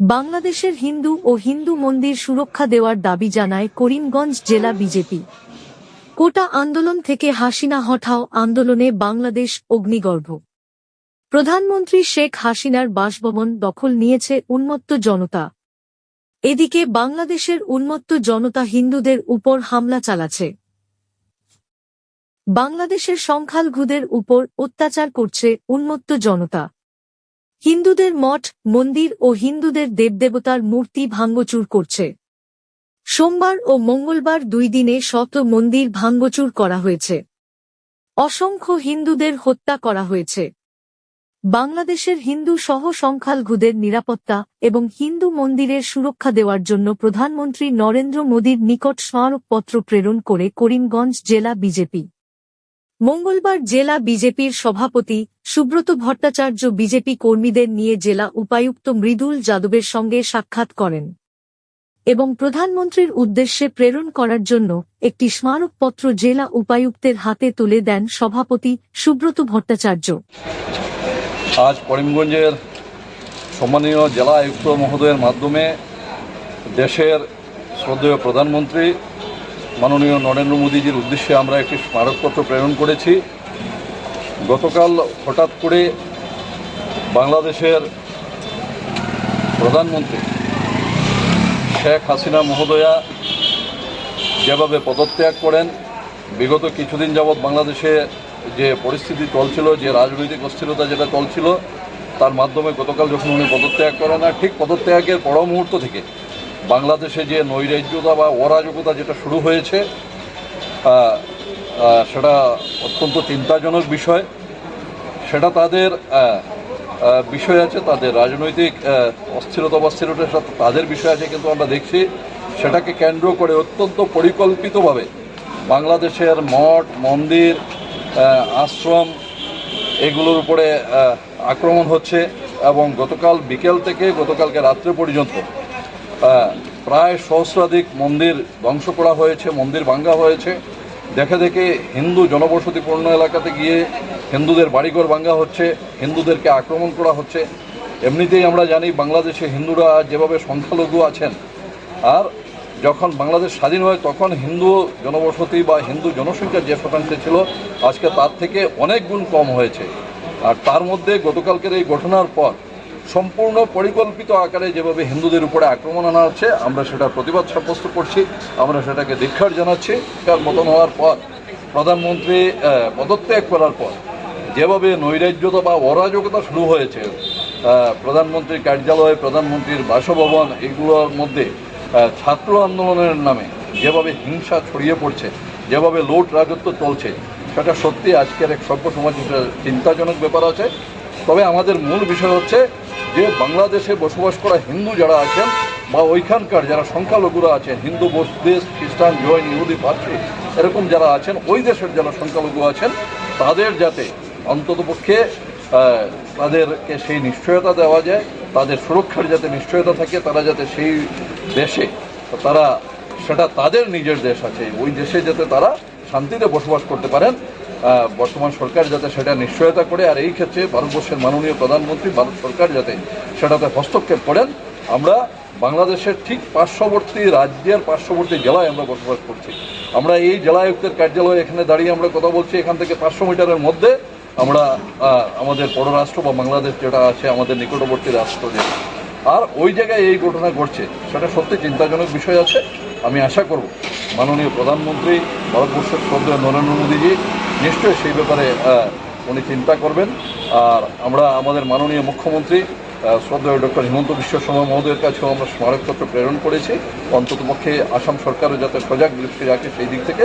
বাংলাদেশের হিন্দু ও হিন্দু মন্দির সুরক্ষা দেওয়ার দাবি জানায় করিমগঞ্জ জেলা বিজেপি। কোটা আন্দোলন থেকে হাসিনা হঠাও আন্দোলনে বাংলাদেশ অগ্নিগর্ভ। প্রধানমন্ত্রী শেখ হাসিনার বাসভবন দখল নিয়েছে উন্মত্ত জনতা। এদিকে বাংলাদেশের উন্মত্ত জনতা হিন্দুদের উপর হামলা চালাচ্ছে। বাংলাদেশের সংখ্যালঘুদের উপর অত্যাচার করছে উন্মত্ত জনতা। হিন্দুদের মঠ, মন্দির ও হিন্দুদের দেবদেবতার মূর্তি ভাঙ্গচুর করছে। সোমবার ও মঙ্গলবার দুই দিনে শত মন্দির ভাঙ্গচুর করা হয়েছে। অসংখ্য হিন্দুদের হত্যা করা হয়েছে। বাংলাদেশের হিন্দু সহ সংখ্যালঘুদের নিরাপত্তা এবং হিন্দু মন্দিরের সুরক্ষা দেওয়ার জন্য প্রধানমন্ত্রী নরেন্দ্র মোদীর নিকট স্মারকপত্র প্রেরণ করে করিমগঞ্জ জেলা বিজেপি। মঙ্গলবার জেলা বিজেপির সভাপতি সুব্রত ভট্টাচার্য বিজেপি কর্মীদের নিয়ে জেলা উপায়ুক্ত মৃদুল যাদবের সঙ্গে সাক্ষাৎ করেন এবং প্রধানমন্ত্রীর উদ্দেশ্যে প্রেরণ করার জন্য একটি স্মারকপত্র জেলা উপায়ুক্তের হাতে তুলে দেন সভাপতি সুব্রত ভট্টাচার্য। আজ করিমগঞ্জের সম্মানীয় জেলা আয়ুক্ত মহোদয়ের মাধ্যমে দেশের শ্রদ্ধেয় প্রধানমন্ত্রী মাননীয় নরেন্দ্র মোদীজির উদ্দেশ্যে আমরা একটি স্মারকপত্র প্রেরণ করেছি। গতকাল হঠাৎ করে বাংলাদেশের প্রধানমন্ত্রী শেখ হাসিনা মহোদয়া যেভাবে পদত্যাগ করেন, বিগত কিছুদিন যাবৎ বাংলাদেশে যে পরিস্থিতি চলছিল, যে রাজনৈতিক অস্থিরতা যেটা চলছিল, তার মাধ্যমে গতকাল যখন উনি পদত্যাগ করেন, আর ঠিক পদত্যাগের পর মুহূর্ত থেকে বাংলাদেশে যে নৈরাজ্যতা বা অরাজকতা যেটা শুরু হয়েছে সেটা অত্যন্ত চিন্তাজনক বিষয়। সেটা তাদের বিষয় আছে, তাদের রাজনৈতিক অস্থিরতা অস্থিরতা তাদের বিষয় আছে, কিন্তু আমরা দেখছি সেটাকে কেন্দ্র করে অত্যন্ত পরিকল্পিতভাবে বাংলাদেশের মঠ, মন্দির আশ্রম এগুলোর উপরে আক্রমণ হচ্ছে এবং গতকাল বিকেল থেকে গতকালকে রাত্রে পর্যন্ত প্রায় সহস্রাধিক মন্দির ধ্বংস করা হয়েছে, মন্দির ভাঙ্গা হয়েছে। দেখে দেখে হিন্দু জনবসতিপূর্ণ এলাকাতে গিয়ে হিন্দুদের বাড়িঘর ভাঙ্গা হচ্ছে, হিন্দুদেরকে আক্রমণ করা হচ্ছে। এমনিতেই আমরা জানি বাংলাদেশে হিন্দুরা যেভাবে সংখ্যালঘু আছেন, আর যখন বাংলাদেশ স্বাধীন হয় তখন হিন্দু জনবসতি বা হিন্দু জনসংখ্যা যে শতাংশে ছিল, আজকে তার থেকে অনেক গুণ কম হয়েছে। আর তার মধ্যে গতকালকের এই ঘটনার পর সম্পূর্ণ পরিকল্পিত আকারে যেভাবে হিন্দুদের উপরে আক্রমণ আনা হচ্ছে, আমরা সেটা প্রতিবাদ সাব্যস্ত করছি, আমরা সেটাকে দীক্ষার জানাচ্ছি। তার মতন হওয়ার পর, প্রধানমন্ত্রী পদত্যাগ করার পর, যেভাবে নৈরাজ্যতা বা অরাজকতা শুরু হয়েছে প্রধানমন্ত্রীর কার্যালয়, প্রধানমন্ত্রীর বাসভবন, এগুলোর মধ্যে ছাত্র আন্দোলনের নামে যেভাবে হিংসা ছড়িয়ে পড়ছে, যেভাবে লোট রাজত্ব চলছে, সেটা সত্যি আজকের এক সভ্য সমাজ চিন্তাজনক ব্যাপার আছে। তবে আমাদের মূল বিষয় হচ্ছে যে বাংলাদেশে বসবাস করা হিন্দু যারা আছেন বা ওইখানকার যারা সংখ্যালঘুরা আছেন, হিন্দু, বৌদ্ধ খ্রিস্টান, জৈন, ইহুদি, পার্সি, এরকম যারা আছেন, ওই দেশের যারা সংখ্যালঘু আছেন, তাদের যাতে অন্ততপক্ষে তাদেরকে সেই নিশ্চয়তা দেওয়া যায়, তাদের সুরক্ষার যাতে নিশ্চয়তা থাকে, তারা যাতে সেই দেশে, তারা, সেটা তাদের নিজের দেশ আছে, ওই দেশে যাতে তারা শান্তিতে বসবাস করতে পারেন বর্তমান সরকার যাতে সেটা নিশ্চয়তা করে, আর এই ক্ষেত্রে ভারতবর্ষের মাননীয় প্রধানমন্ত্রী, ভারত সরকার যাতে সেটাতে হস্তক্ষেপ করেন। আমরা বাংলাদেশের ঠিক পার্শ্ববর্তী রাজ্যের পার্শ্ববর্তী জেলায় আমরা বসবাস করছি। আমরা এই জেলা আয়ুক্তের কার্যালয়ে এখানে দাঁড়িয়ে আমরা কথা বলছি। এখান থেকে পাঁচশো মিটারের মধ্যে আমরা আমাদের পররাষ্ট্র বা বাংলাদেশ যেটা আছে, আমাদের নিকটবর্তী রাষ্ট্র যেটা আর ওই জায়গায় এই ঘটনা ঘটছে, সেটা সত্যি চিন্তাজনক বিষয় আছে। আমি আশা করব মাননীয় প্রধানমন্ত্রী ভারতবর্ষের শ্রদ্ধেয় নরেন্দ্র মোদীজি, নিশ্চয়ই সেই ব্যাপারে উনি চিন্তা করবেন। আর আমরা আমাদের মাননীয় মুখ্যমন্ত্রী শ্রদ্ধেয় ডক্টর হিমন্ত বিশ্ব শর্মা মহোদয়ের কাছেও আমরা স্মারকপত্র প্রেরণ করেছি। অন্ততপক্ষে আসাম সরকারও যাতে সজাগ দৃষ্টি রাখে সেই দিক থেকে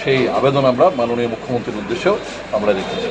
সেই আবেদন আমরা মাননীয় মুখ্যমন্ত্রীর উদ্দেশ্যেও আমরা রেখেছি।